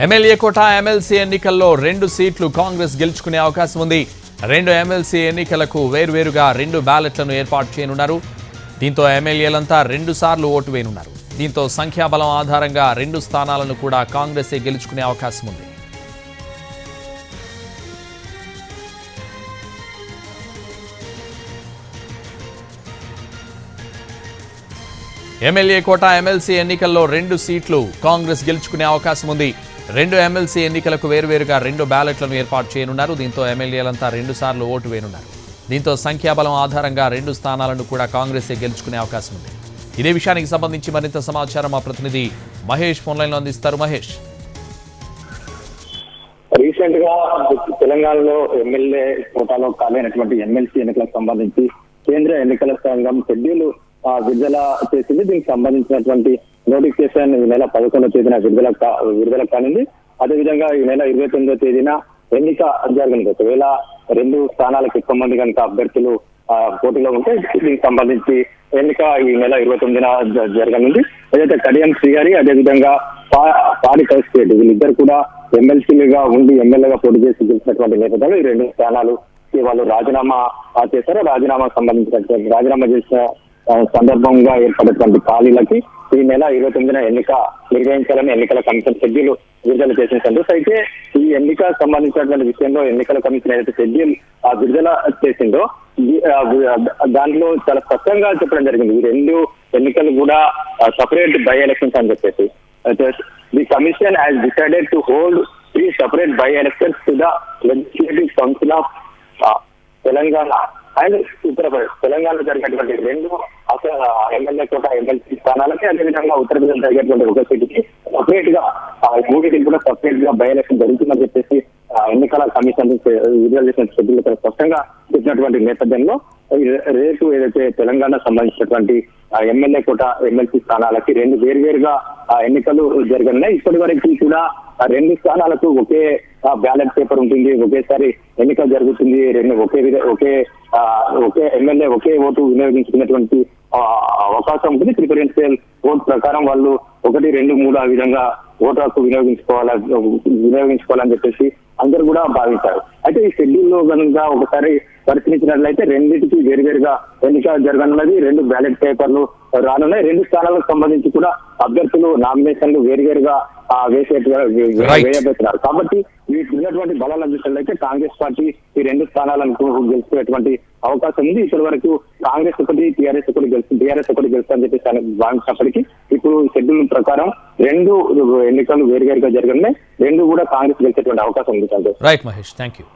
MLA కోట MLC ఎన్నికల్లో రెండు సీట్లు కాంగ్రెస్ గెలుచుకునే అవకాశం ఉంది. రెండు ఎమ్మెల్సీ ఎన్నికలకు వేర్వేరుగా రెండు బ్యాలెట్లను ఏర్పాటు చేయనున్నారు. దీంతో ఎమ్మెల్యేలంతా రెండు సార్లు ఓటు వేయనున్నారు. దీంతో సంఖ్యాబలం ఆధారంగా రెండు స్థానాలను కూడా కాంగ్రెసే గెలుచుకునే అవకాశం ఉంది. ఎమ్మెల్యే కోట ఎమ్మెల్సీ ఎన్నికల్లో రెండు సీట్లు కాంగ్రెస్ గెలుచుకునే అవకాశం ఉంది. రెండు ఎమ్మెల్సీ ఎన్నికలకు వేరువేరుగా రెండు బ్యాలెట్లను ఏర్పాటు చేయనున్నారు. దీంతో ఎమ్మెల్యేలంతా రెండు సార్లు ఓటు వేయనున్నారు దీంతో సంఖ్యాబలం ఆధారంగా రెండు స్థానాలను కూడా కాంగ్రెసే గెలుచుకునే అవకాశం ఉంది. ఇదే విషయానికి సంబంధించి మరింత సమాచారం మా ప్రతినిధి మహేష్ ఫోన్లైన్లో అందిస్తారు. మహేష్. రీసెంట్గా తెలంగాణలో ఎమ్మెల్యే కోటాలో ఖాళీ ఎమ్మెల్సీ ఎన్నికలకు సంబంధించి కేంద్ర ఎన్నికల సంఘం షెడ్యూల్ విడుదల చేసింది. దీనికి సంబంధించినటువంటి నోటిఫికేషన్ ఈ నెల పదకొండవ తేదీన విడుదల విడుదల కానుంది. అదేవిధంగా ఈ నెల ఇరవై తొమ్మిదో తేదీన ఎన్నిక జరగనుంది. ఒకవేళ రెండు స్థానాలకు ఎక్కువ మంది కనుక అభ్యర్థులు పోటీలో ఉంటే దీనికి సంబంధించి ఎన్నిక ఈ నెల ఇరవై తొమ్మిదిన జరగనుంది. ఏదైతే కడియం శ్రీగారి అదేవిధంగా పా- పాడి కౌశిక్ వీళ్ళిద్దరు కూడా ఎమ్మెల్సీలుగా ఉండి ఎమ్మెల్యేగా పోటీ చేసి గెలిచినటువంటి నేపథ్యంలో ఈ రెండు స్థానాలు వాళ్ళు రాజీనామా చేశారు. రాజీనామా సంబంధించినటువంటి రాజీనామా చేసిన సందర్భంగా ఏర్పడేటువంటి ఖాళీలకి ఈ నెల ఇరవై తొమ్మిదిన ఎన్నిక నిర్వహించాలని ఎన్నికల కమిషన్ షెడ్యూల్ విడుదల చేసిన సందర్భ అయితే ఈ ఎన్నిక సంబంధించినటువంటి విషయంలో ఎన్నికల కమిషన్ ఏదైతే షెడ్యూల్ ఆ, విడుదల చేసిందో దాంట్లో చాలా స్పష్టంగా చెప్పడం జరిగింది. ఈ రెండు ఎన్నికలు కూడా సపరేట్ బై ఎలక్షన్స్ అని చెప్పేసి. The commission has decided to hold three separate by elections to the legislative council of Telangana and Uttar Pradesh తెలంగాణలో జరిగినటువంటి రెండు అక్కడ ఎమ్మెల్యే కోట ఎమ్మెల్సీ స్థానాలకి అదేవిధంగా ఉత్తరప్రదేశ్ జరిగేటువంటి ఒక సీటుకి సపరేట్గా ఆ మూడింటికి కూడా సపరేట్గా బై ఎలక్షన్ జరుగుతుందని చెప్పేసి ఎన్నికల కమిషన్ విడుదల చేసిన షెడ్యూల్ ఇక్కడ స్పష్టంగా చెప్పినటువంటి నేపథ్యంలో రేటు రేపు ఏదైతే తెలంగాణ సంబంధించినటువంటి ఎమ్మెల్యే కోట ఎమ్మెల్సీ స్థానాలకి రెండు వేరువేరుగా ఎన్నికలు జరగనున్నాయి. ఇప్పటి వరకు కూడా రెండు స్థానాలకు ఒకే బ్యాలెట్ పేపర్ ఉంటుంది ఒకేసారి ఎన్నిక జరుగుతుంది రెండు ఒకే ఒకే ఒకే ఎమ్మెల్యే ఒకే ఓటు వినియోగించుకునేటువంటి ఆ, అవకాశం ఉంటుంది ప్రిఫరెన్షియల్ ఓట్ ప్రకారం వాళ్ళు ఒకటి రెండు మూడు ఆ విధంగా ఓటు హక్కు వినియోగించుకోవాలా వినియోగించుకోవాలని చెప్పేసి అందరూ కూడా భావించారు. అయితే ఈ షెడ్యూల్లో కనుక ఒకసారి పరిశీలించినట్లయితే రెండింటికి వేరువేరుగా ఎన్నిక జరగనున్నది రెండు బ్యాలెట్ పేపర్లు రానున్నాయి. రెండు స్థానాలకు సంబంధించి కూడా అభ్యర్థులు నామినేషన్లు వేరువేరుగా వేసే. వేయబోతున్నారు. కాబట్టి వీటికి ఉన్నటువంటి బలాల విషయంలో అయితే కాంగ్రెస్ పార్టీ ఈ రెండు స్థానాలను గెలుచుకునేటువంటి అవకాశం ఉంది. ఇప్పటి వరకు కాంగ్రెస్ ఒకటి టీఆర్ఎస్ ఒకటి గెలుస్తుంది టీఆర్ఎస్ ఒకటి గెలుస్తుందని చెప్పేసి భావించినప్పటికీ ఇప్పుడు షెడ్యూల్ ప్రకారం రెండు ఎన్నికలు వేరువేరుగా జరగనున్నాయి రెండు కూడా కాంగ్రెస్ గెలిచేటువంటి అవకాశం ఉంది రైట్ మహేష్ థ్యాంక్ యూ